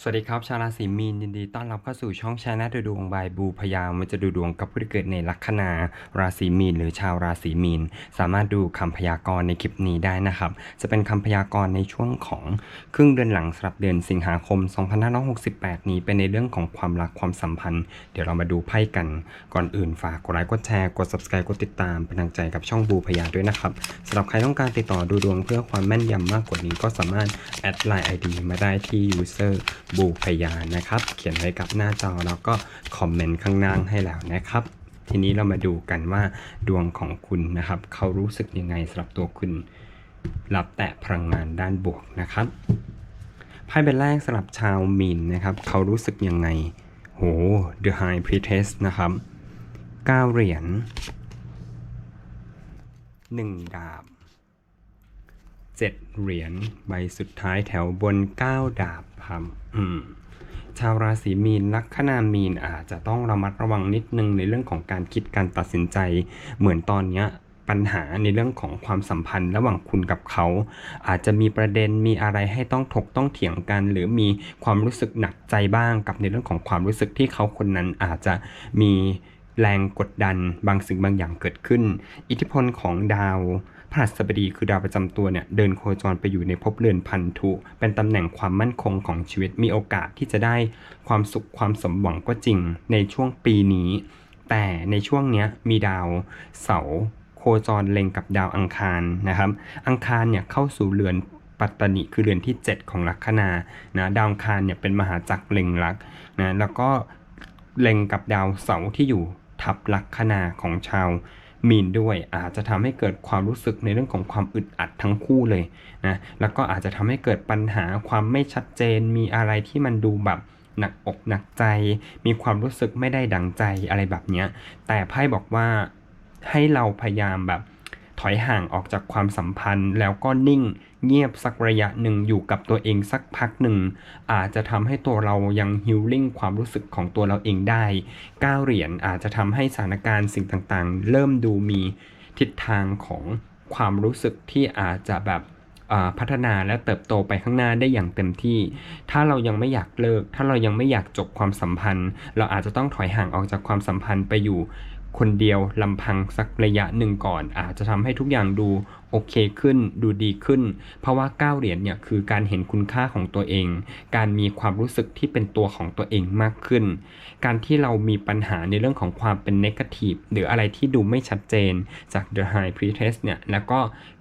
สวัสดีครับ ชาวราศีมีนยินดีต้อนรับเข้าสู่ช่องชร์แนลดูดวงบายบูพยามมันจะดูดวงกับผู้ที่เกิดในลัคนาราศีมีนหรือชาวราศีมีน สามารถดูคำพยากรณ์ในคลิปนี้ได้นะครับ จะเป็นคำพยากรณ์ในช่วงของครึ่งเดือนหลังสำหรับเดือนสิงหาคม 2568 นี้เป็นในเรื่องของความรักความสัมพันธ์ เดี๋ยวเรามาดูไพ่กัน ก่อนอื่นฝากกดไลค์กดแชร์กด subscribe กดติดตามเป็นกำลังใจกับช่องบูพยาด้วยนะครับสำหรับใครต้องการติดต่อดูดวงเพื่อความแม่นยำมากกว่านี้ก็สามารถแอดไลน์ ID มาได้ที่ user บูพยานนะครับ เขียนไว้กับหน้าจอแล้วก็คอมเมนต์ข้างล่างให้แล้วนะครับ ทีนี้เรามาดูกันว่าดวงของคุณนะครับ เขารู้สึกยังไงสำหรับตัวคุณรับแต่พลังงานด้านบวกนะครับไพ่ใบแรกสำหรับชาวมีนนะครับ เขารู้สึกยังไงโห The High Priestess นะครับ 9 เหรียญ 1 ดาบ 7 เหรียญใบสุดท้ายแถวบน 9 ดาบครับอืมชาวราศีมีนลัคนามีนอาจจะต้องระมัดระวังนิดนึงในเรื่องของการคิดการตัดสินใจ เหมือนตอนเนี้ยปัญหาในเรื่องของความสัมพันธ์ระหว่างคุณกับเขา อาจจะมีประเด็นมีอะไรให้ต้องถกต้องเถียงกัน หรือมีความรู้สึกหนักใจบ้างกับในเรื่องของความรู้สึกที่เขาคนนั้นอาจจะมีแรงกดดันบางสิ่งบางอย่างเกิดขึ้น อิทธิพลของดาว พฤหัสบดีคือดาวประจำตัวเนี่ยเดินโคจรไปอยู่ในภพเรือนพันธุ เป็นตำแหน่งความมั่นคงของชีวิตมีโอกาสที่จะได้ความสุขความสมหวังก็จริงในช่วงปีนี้ แต่ในช่วงเนี้ยมีดาวเสาโคจรเล็งกับดาวอังคารนะครับ อังคารเนี่ยเข้าสู่เรือนปัตตนิคือเรือนที่ 7 ของลัคนานะดาวอังคารเนี่ยเป็นมหาจักรเล็งลักนะแล้วก็เล็งกับดาวเสาร์ที่อยู่ทับลัคนาของชาว มีนด้วย อาจจะทำให้เกิดความรู้สึกในเรื่องของความอึดอัดทั้งคู่เลยนะแล้วก็อาจจะทำให้เกิดปัญหาความไม่ชัดเจน มีอะไรที่มันดูแบบหนักอกหนักใจ มีความรู้สึกไม่ได้ดังใจอะไรแบบเนี้ยแต่ไพ่บอกว่าให้เราพยายามแบบ ถอยห่างออกจากความสัมพันธ์ แล้วก็นิ่งเงียบสักระยะหนึ่งอยู่กับตัวเองสักพักหนึ่ง อาจจะทำให้ตัวเรายังฮิลลิ่งความรู้สึกของตัวเราเองได้ก้าวเหรียญอาจจะทำให้สถานการณ์สิ่งต่างๆ เริ่มดูมีทิศทางของความรู้สึกที่อาจจะแบบพัฒนาและเติบโตไปข้างหน้าได้อย่างเต็มที่ ถ้าเรายังไม่อยากเลิก ถ้าเรายังไม่อยากจบความสัมพันธ์ เราอาจจะต้องถอยห่างออกจากความสัมพันธ์ไปอยู่ คนเดียวลำพังสักระยะหนึ่งก่อน อาจจะทำให้ทุกอย่างดูโอเคขึ้น ดูดีขึ้น เพราะว่าก้าวเหรียญเนี่ยคือการเห็นคุณค่าของตัวเอง การมีความรู้สึกที่เป็นตัวของตัวเองมากขึ้น การที่เรามีปัญหาในเรื่องของความเป็นนกาทีฟหรืออะไรที่ดูไม่ชัดเจนจาก The High Priestess เนี่ยแล้วก็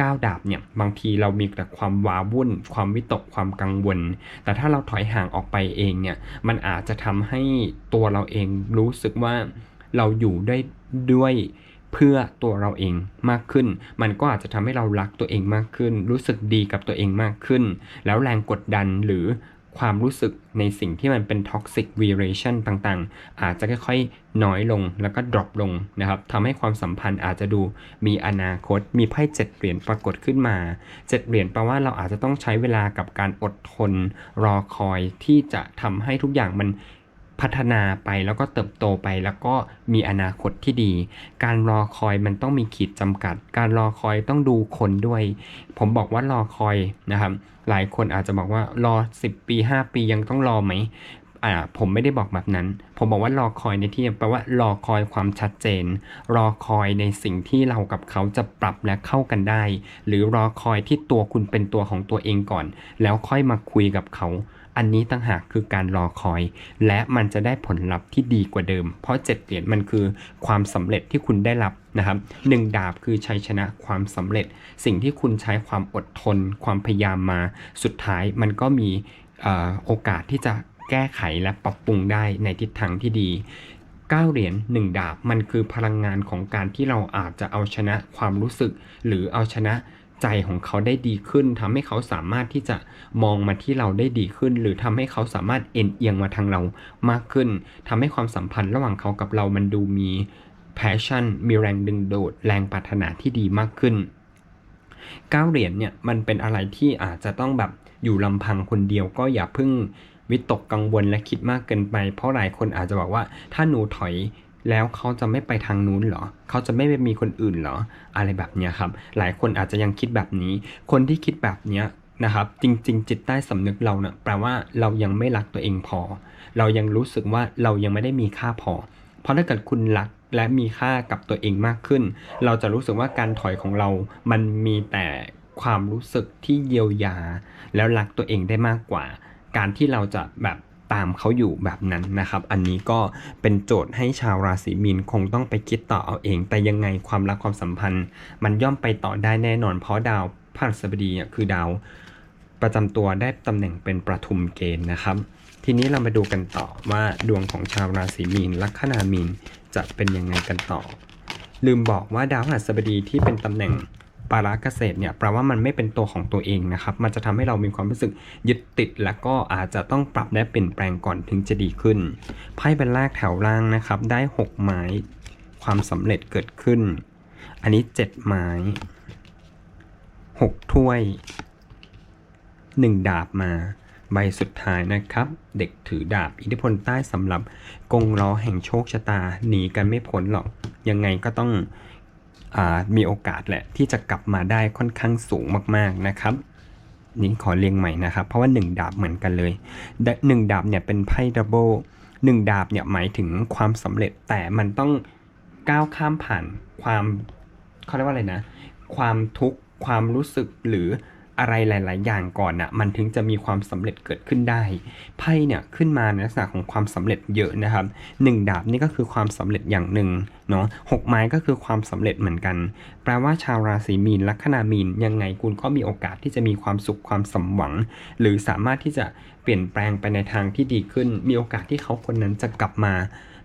ก้าวดาบเนี่ยบางทีเรามีแต่ความว้าวุ่น ความวิตกความกังวล แต่ถ้าเราถอยห่างออกไปเองเนี่ยมันอาจจะทำให้ตัวเราเองรู้สึกว่าเราอยู่ได้ ด้วยเพื่อตัวเราเองมากขึ้น มันก็อาจจะทำให้เรารักตัวเองมากขึ้น รู้สึกดีกับตัวเองมากขึ้น แล้วแรงกดดันหรือความรู้สึกในสิ่งที่มันเป็น toxic relation ต่างๆ อาจจะค่อยๆ น้อยลงแล้วก็ drop ลงนะครับทำให้ความสัมพันธ์อาจจะดูมีอนาคต มีไพ่เจ็ดเหรียญปรากฏขึ้นมาเจ็ดเหรียญแปลว่าเราอาจจะต้องใช้เวลากับการอดทนรอคอยที่จะทำให้ทุกอย่างมัน พัฒนาไปแล้วก็เติบโตไปแล้วก็มีอนาคตที่ดี การรอคอยมันต้องมีขีดจำกัด การรอคอยต้องดูคนด้วย ผมบอกว่ารอคอยนะครับ หลายคนอาจจะบอกว่ารอ 10 ปี 5 ปียังต้องรอไหมอ่าผมไม่ได้บอกแบบนั้น ผมบอกว่ารอคอยในที่แปลว่ารอคอยความชัดเจน รอคอยในสิ่งที่เรากับเขาจะปรับและเข้ากันได้ หรือรอคอยที่ตัวคุณเป็นตัวของตัวเองก่อน แล้วค่อยมาคุยกับเขา อันนี้ตั้งหากคือการรอคอย และมันจะได้ผลลัพธ์ที่ดีกว่าเดิม เพราะเจ็ดเหรียญมันคือความสำเร็จที่คุณได้รับนะครับหนึ่งดาบคือชัยชนะความสำเร็จ สิ่งที่คุณใช้ความอดทน ความพยายามมา สุดท้ายมันก็มีโอกาสที่จะแก้ไขและปรับปรุงได้ในทิศทางที่ดี9เหรียญ1ดาบมันคือพลังงานของการที่เราอาจจะเอาชนะความรู้สึก หรือเอาชนะ ใจของเขาได้ดีขึ้นทำให้เขาสามารถที่จะมองมาที่เราได้ดีขึ้น หรือทำให้เขาสามารถเอ็นเอียงมาทางเรามากขึ้นทำให้ความสัมพันธ์ระหว่างเขากับเรามันดูมี passion มีแรงดึงดูดแรงปรารถนาที่ดีมากขึ้นก้าเหรียญเนี่ยมันเป็นอะไรที่อาจจะต้องแบบอยู่ลำพังคนเดียวก็อย่าพึ่งวิตกกังวลและคิดมากเกินไป เพราะหลายคนอาจจะบอกว่าถ้าหนูถอย แล้วเขาจะไม่ไปทางนู้นเหรอ เขาจะไม่ไปมีคนอื่นเหรอ อะไรแบบนี้ครับ หลายคนอาจจะยังคิดแบบนี้ คนที่คิดแบบนี้นะครับจริง ๆ จิตใต้สำนึกเราเนะ่ะแปลว่าเรายังไม่รักตัวเองพอ เรายังรู้สึกว่าเรายังไม่ได้มีค่าพอ เพราะถ้าเกิดคุณรักและมีค่ากับตัวเองมากขึ้น เราจะรู้สึกว่าการถอยของเรา มันมีแต่ความรู้สึกที่เยียวยา แล้วรักตัวเองได้มากกว่า การที่เราจะแบบ ตามเขาอยู่แบบนั้นนะครับ อันนี้ก็เป็นโจทย์ให้ชาวราศีมีนคงต้องไปคิดต่อเอาเอง แต่ยังไงความรักความสัมพันธ์ มันย่อมไปต่อได้แน่นอน เพราะดาวพฤหัสบดีเนี่ยคือดาวประจำตัวได้ตำแหน่งเป็นประทุมเกณฑ์นะครับ ทีนี้เรามาดูกันต่อว่าดวงของชาวราศีมีนลัคนามีนจะเป็นยังไงกันต่อ ลืมบอกว่าดาวพฤหัสบดีที่เป็นตำแหน่ง ปาราเกษตรเนี่ยแปลว่ามันไม่เป็นตัวของตัวเองนะครับ มันจะทำให้เรามีความรู้สึกยึดติด แล้วก็อาจจะต้องปรับและเปลี่ยนแปลงก่อนถึงจะดีขึ้น ไพ่เป็นแรกแถวล่างนะครับ ได้ 6 ไม้ ความสำเร็จเกิดขึ้น อันนี้ 7 ไม้ 6 ถ้วย 1 ดาบมา ใบสุดท้ายนะครับ เด็กถือดาบ อิทธิพลใต้สำหรับกงล้อแห่งโชคชะตาหนีกันไม่พ้นหรอก ยังไงก็ต้อง มีโอกาสแหละที่จะกลับมาได้ค่อนข้างสูงมากๆนะครับนี่ขอเรียงใหม่นะครับ เพราะว่า 1 ดาบเหมือนกันเลยหนึ่งดาบเนี่ยเป็นไพ่ดับเบิลหนึ่งดาบเนี่ยหมายถึงความสำเร็จแต่มันต้องก้าวข้ามผ่านความเขาเรียกว่าอะไรนะ ความทุกข์ความรู้สึกหรือ อะไรหลาย ๆ อย่างก่อนน่ะมันถึงจะมีความสำเร็จเกิดขึ้นได้ ไพ่เนี่ยขึ้นมาในลักษณะของความสำเร็จเยอะนะครับหนึ่งดาบนี่ก็คือความสำเร็จอย่างหนึ่งเนาะหกไม้ก็คือความสำเร็จเหมือนกัน แปลว่าชาวราศีมีนลัคนามีนยังไงคุณก็มีโอกาสที่จะมีความสุขความสมหวัง หรือสามารถที่จะเปลี่ยนแปลงไปในทางที่ดีขึ้น มีโอกาสที่เขาคนนั้นจะกลับมา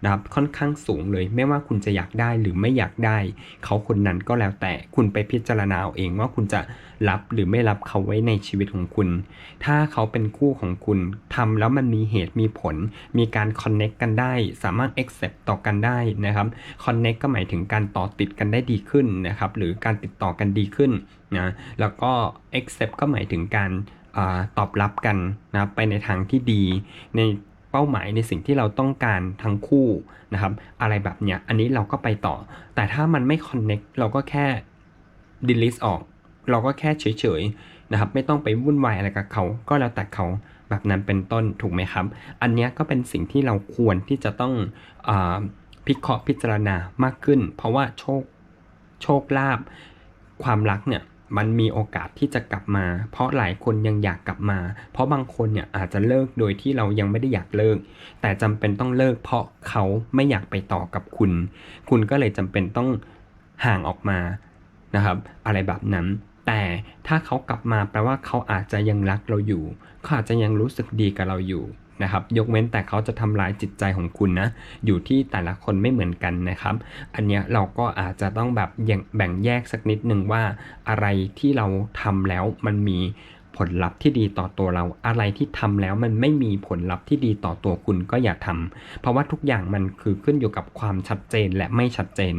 นะครับค่อนข้างสูงเลย ไม่ว่าคุณจะอยากได้หรือไม่อยากได้ เขาคนนั้นก็แล้วแต่คุณไปพิจารณาเอาเองว่าคุณจะรับหรือไม่รับเขาไว้ในชีวิตของคุณ ถ้าเขาเป็นคู่ของคุณทำแล้วมันมีเหตุมีผล มีการคอนเน็กกันได้ สามารถ accept ต่อกันได้นะครับคอนเน็กก็หมายถึงการต่อติดกันได้ดีขึ้นนะครับหรือการติดต่อกันดีขึ้นนะแล้วก็ accept ก็หมายถึงการตอบรับกันนะไปในทางที่ดีใน เป้าหมายในสิ่งที่เราต้องการทั้งคู่นะครับอะไรแบบเนี้ยอันนี้เราก็ไปต่อ แต่ถ้ามันไม่ connect เราก็แค่ delete ออก เราก็แค่เฉยๆนะครับไม่ต้องไปวุ่นวายอะไรกับเขา ก็แล้วแต่เขาแบบนั้นเป็นต้นถูกไหมครับ อันนี้ก็เป็นสิ่งที่เราควรที่จะต้องอพิเคราะห์พิจารณามากขึ้น เพราะว่าโชคโชคลาภความรักเนี่ย มันมีโอกาสที่จะกลับมา เพราะหลายคนยังอยากกลับมา เพราะบางคนเนี่ยอาจจะเลิกโดยที่เรายังไม่ได้อยากเลิก แต่จำเป็นต้องเลิก เพราะเขาไม่อยากไปต่อกับคุณ คุณก็เลยจำเป็นต้องห่างออกมานะครับ อะไรแบบนั้น แต่ถ้าเขากลับมาแปลว่าเขาอาจจะยังรักเราอยู่ เขาอาจจะยังรู้สึกดีกับเราอยู่ นะครับยกเว้นแต่เขาจะทำลายจิตใจของคุณนะ อยู่ที่แต่ละคนไม่เหมือนกันนะครับ อันนี้เราก็อาจจะต้องแบบแบ่งแยกสักนิดหนึ่งว่าอะไรที่เราทำแล้วมันมีผลลัพธ์ที่ดีต่อตัวเราอะไรที่ทำแล้วมันไม่มีผลลัพธ์ที่ดีต่อตัวคุณก็อย่าทำเพราะว่าทุกอย่างมันคือขึ้นอยู่กับความชัดเจนและไม่ชัดเจน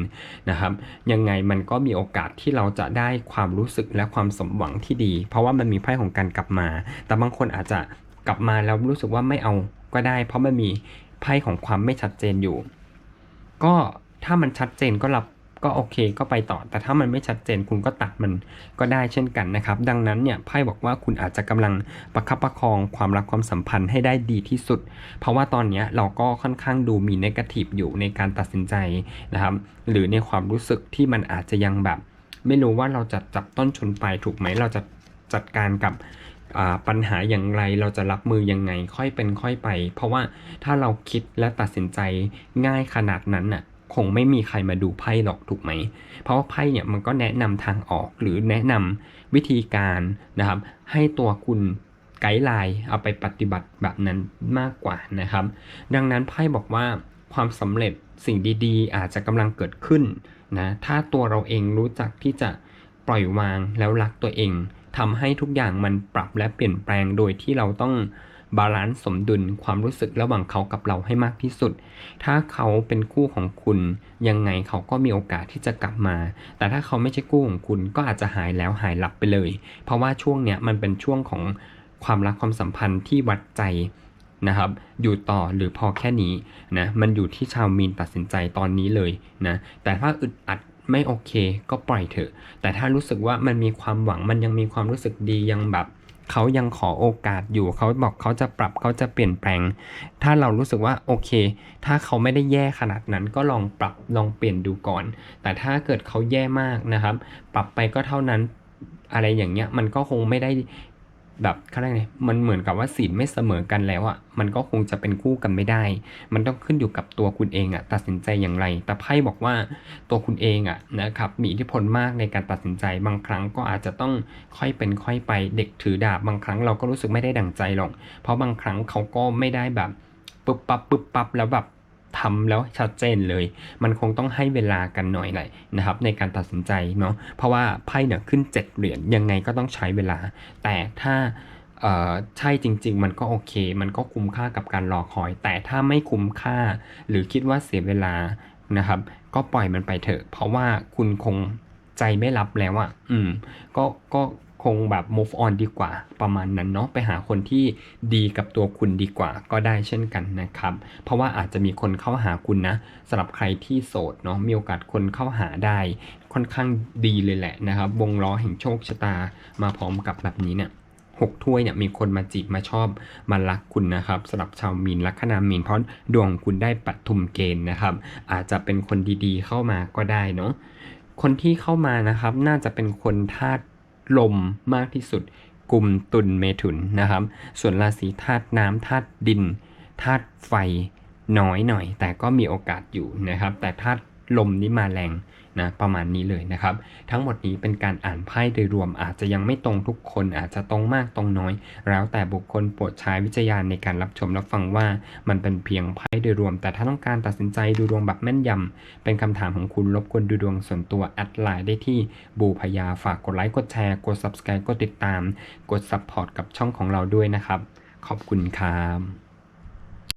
นะครับ ยังไงมันก็มีโอกาสที่เราจะได้ความรู้สึกและความสมหวังที่ดี เพราะว่ามันมีไพ่ของการกลับมา แต่บางคนอาจจะ กลับมาแล้วรู้สึกว่าไม่เอาก็ได้ เพราะมันมีไพ่ของความไม่ชัดเจนอยู่ ก็ถ้ามันชัดเจนก็รับก็โอเคก็ไปต่อ แต่ถ้ามันไม่ชัดเจนคุณก็ตัดมันก็ได้เช่นกันนะครับ ดังนั้นเนี่ยไพ่บอกว่าคุณอาจจะกำลังประคับประคองความรักความสัมพันธ์ให้ได้ดีที่สุด เพราะว่าตอนนี้เราก็ค่อนข้างดูมีนกาทีฟอยู่ในการตัดสินใจนะครับ หรือในความรู้สึกที่มันอาจจะยังแบบ ไม่รู้ว่าเราจะจับต้นชนปลายถูกไหมเราจะจัดการกับ ปัญหาอย่างไรเราจะรับมือยังไงค่อยเป็นค่อยไป เพราะว่าถ้าเราคิดและตัดสินใจง่ายขนาดนั้นน่ะคงไม่มีใครมาดูไพ่หรอกถูกไหม เพราะว่าไพ่เนี่ยมันก็แนะนำทางออกหรือแนะนำวิธีการนะครับ ให้ตัวคุณไกด์ไลน์เอาไปปฏิบัติแบบนั้นมากกว่านะครับ ดังนั้นไพ่บอกว่าความสำเร็จสิ่งดีๆ อาจจะกำลังเกิดขึ้นนะถ้าตัวเราเองรู้จักที่จะปล่อยวางแล้วรักตัวเอง ทำให้ทุกอย่างมันปรับและเปลี่ยนแปลงโดยที่เราต้องบาลานซ์สมดุลความรู้สึกระหว่างเขากับเราให้มากที่สุด ถ้าเขาเป็นคู่ของคุณ ยังไงเขาก็มีโอกาสที่จะกลับมา แต่ถ้าเขาไม่ใช่คู่ของคุณก็อาจจะหายแล้วหายหลับไปเลย เพราะว่าช่วงเนี้ยมันเป็นช่วงของความรักความสัมพันธ์ที่วัดใจนะครับ อยู่ต่อหรือพอแค่นี้นะ มันอยู่ที่ชาวมีนตัดสินใจตอนนี้เลยนะ แต่ถ้าอึดอัด ไม่โอเค ก็ปล่อยเถอะ แต่ถ้ารู้สึกว่ามันมีความหวังมันยังมีความรู้สึกดียังแบบเขายังขอโอกาสอยู่เขาบอกเขาจะปรับเขาจะเปลี่ยนแปลง ถ้าเรารู้สึกว่าโอเค ถ้าเขาไม่ได้แย่ขนาดนั้นก็ลองปรับลองเปลี่ยนดูก่อน แต่ถ้าเกิดเขาแย่มากนะครับ ปรับไปก็เท่านั้นอะไรอย่างเงี้ยมันก็คงไม่ได้ แบบเขาเรียกไงมันเหมือนกับว่าศีลไม่เสมอกันแล้วอะ่ะมันก็คงจะเป็นคู่กันไม่ได้ มันต้องขึ้นอยู่กับตัวคุณเองอะ่ะตัดสินใจอย่างไร แต่ไพ่บอกว่าตัวคุณเองอะ่ะนะครับมีอิทธิพลมากในการตัดสินใจบางครั้งก็อาจจะต้องค่อยเป็นค่อยไปเด็กถือดาบบางครั้งเราก็รู้สึกไม่ได้ดั่งใจหรอกเพราะบางครั้งเขาก็ไม่ได้แบบปึ๊บปั๊บปึ๊บปั๊บแล้วแบบ ทำแล้วชัดเจนเลย มันคงต้องให้เวลากันหน่อยหน่อยนะครับในการตัดสินใจเนาะเพราะว่าไพ่เนี่ยขึ้น 7 เหรียญยังไงก็ต้องใช้เวลา แต่ถ้าเอ่อใช่จริง ๆ มันก็โอเค มันก็คุ้มค่ากับการรอคอย แต่ถ้าไม่คุ้มค่า หรือคิดว่าเสียเวลานะครับ ก็ปล่อยมันไปเถอะ เพราะว่าคุณคงใจไม่รับแล้วอะ่ะ อืม ก็ก็ คงแบบ move on ดีกว่าประมาณนั้นเนาะไปหาคนที่ดีกับตัวคุณดีกว่าก็ได้เช่นกันนะครับ เพราะว่าอาจจะมีคนเข้าหาคุณนะสำหรับใครที่โสดเนาะมีโอกาสคนเข้าหาได้ค่อนข้างดีเลยแหละนะครับ วงล้อแห่งโชคชะตามาพร้อมกับแบบนี้เนี่ยหกถ้วยเนี่ยมีคนมาจีบมาชอบมารักคุณนะครับสำหรับชาวมีนลัคนามีนเพราะดวงคุณได้ปัดทุมเกณฑ์นะครับ อาจจะเป็นคนดีๆเข้ามาก็ได้เนาะคนที่เข้ามานะครับ น่าจะเป็นคนธาตุ ลมมากที่สุด กลุ่มตุลเมถุนนะครับ ส่วนราศีธาตุน้ำธาตุดินธาตุไฟน้อยหน่อย แต่ก็มีโอกาสอยู่นะครับ แต่ธาตุลมนี่มาแรง นะประมาณนี้เลยนะครับ ทั้งหมดนี้เป็นการอ่านไพ่โดยรวมอาจจะยังไม่ตรงทุกคนอาจจะตรงมากตรงน้อย แล้วแต่บุคคลโปรดใช้วิจารณญาณในการรับชมรับฟังว่า มันเป็นเพียงไพ่โดยรวม แต่ถ้าต้องการตัดสินใจดูดวงแบบแม่นยำเป็นคำถามของคุณรบกวนดูดวงส่วนตัวแอดไลน์ได้ที่บูพยาฝากกดไลค์กดแชร์กด subscribe กดติดตาม กด support กับช่องของเราด้วยนะครับ ขอบคุณครับ